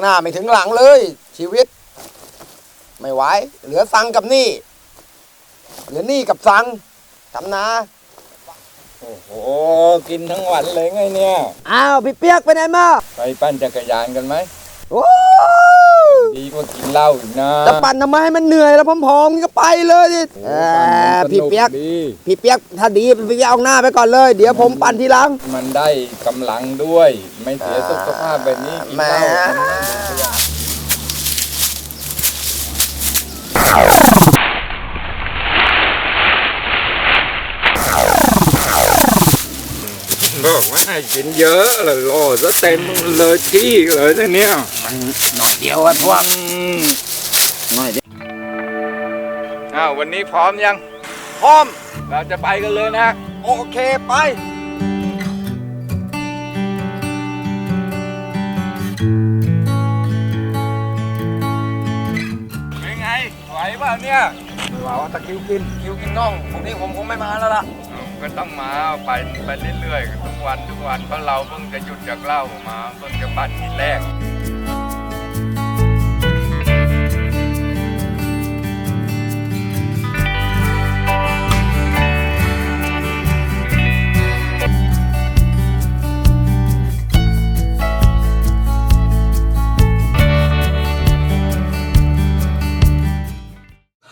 หน้าไม่ถึงหลังเลย ชีวิต ไม่ไหวเหลือสังกับหนี่เหลือหนี่กับสังทำนาโอ้โห กินทั้งวันเลยไงเนี่ย อ้าว พี่เปียกไปไหนมา ไปปั้นจักรยานกันไหมโอ้ ดีกว่ากินเหล้าอีกนะจะปั่นทำไมให้มันเหนื่อยแล้วพร้อมๆก็ไปเลยดิโอ้เอ่ปั่นอมันสพี่นุกเปียก ดีพี่เปียกถ้าดีพี่เปียกเอาหน้าไปก่อนเลย เดี๋ยวผมปั่นทีหลัง มันได้กำลังด้วย ไม่เสียสุขภาพแบบนี้กินเหล้า บอกว่าให้กินเยอะเลยรอซะเต็มเลยที่เลยนะเนี่ยหน่อยเดียวอะพวกอืมหน่อยเดียวอ้าววันนี้พร้อมยัง พร้อม เราจะไปกันเลยนะ โอเคไปเป็นไงไหวเปล่าเนี่ยไม่ว่าว่าตะคิวกินคิวกินน่องผมนี่ผมคงไม่มาแล้วล่ะอ้าว ก็ต้องมาไปไปเรื่อยๆทุกวันทุกวันเพราะเราเพิ่งจะหยุดจากเหล้ามาเพิ่งจะปั่นทีแรก